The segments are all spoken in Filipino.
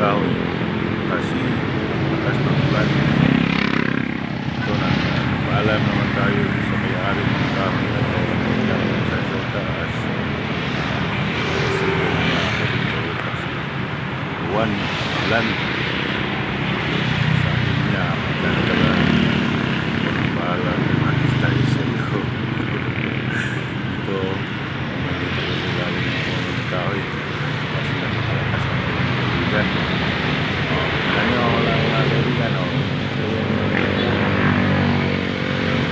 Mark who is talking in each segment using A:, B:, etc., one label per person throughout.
A: kasi lakas ng ulan. Ito na, paalam naman tayo sa may-ari ng kami na yan sa sa taas. Kasi ako dito kasi buwan, ulan. Sabi niya, magkakala. Paalam, manis tayo sa iyo. Ito, nandito ko sa lalim ng puno ng kahoy. Kasi napakalakas ng ulan. Ano lang mga kaibigan, oh.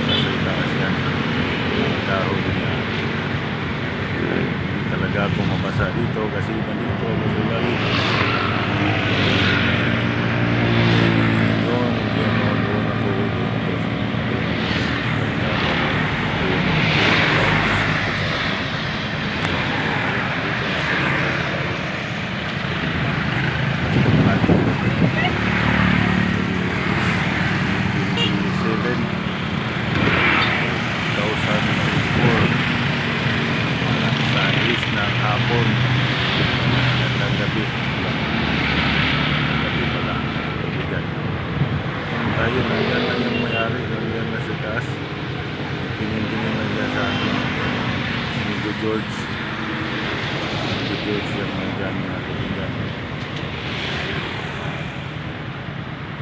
A: Nasa itaas yan. Ang dahon niya. Hindi talaga mabasa dito kasi nandito ako sa lalim. Doon, doon, oh, doon ako, doon ako. Seven, 2004 sa is ng hapon ng gabi ng gabi pala kaibigan tayo na yan na yung mayari nandiyan na sa taas tingin-tingin na dyan sa akin George. Nico George nandyan mga kaibigan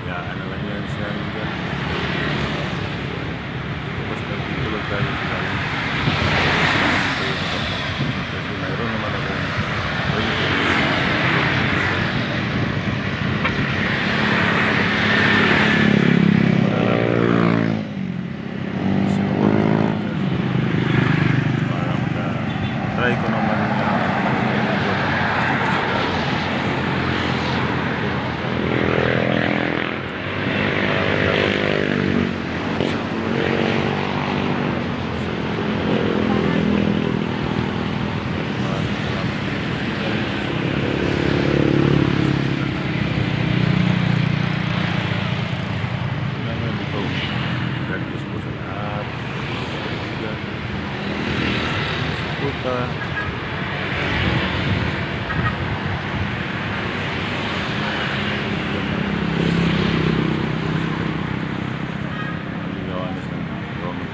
A: Yaan na lang yan siya dry కొనమని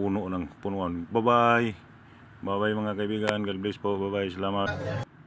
A: puno ng punuan. Bye-bye. Bye-bye mga kaibigan. God bless po. Bye-bye. Salamat.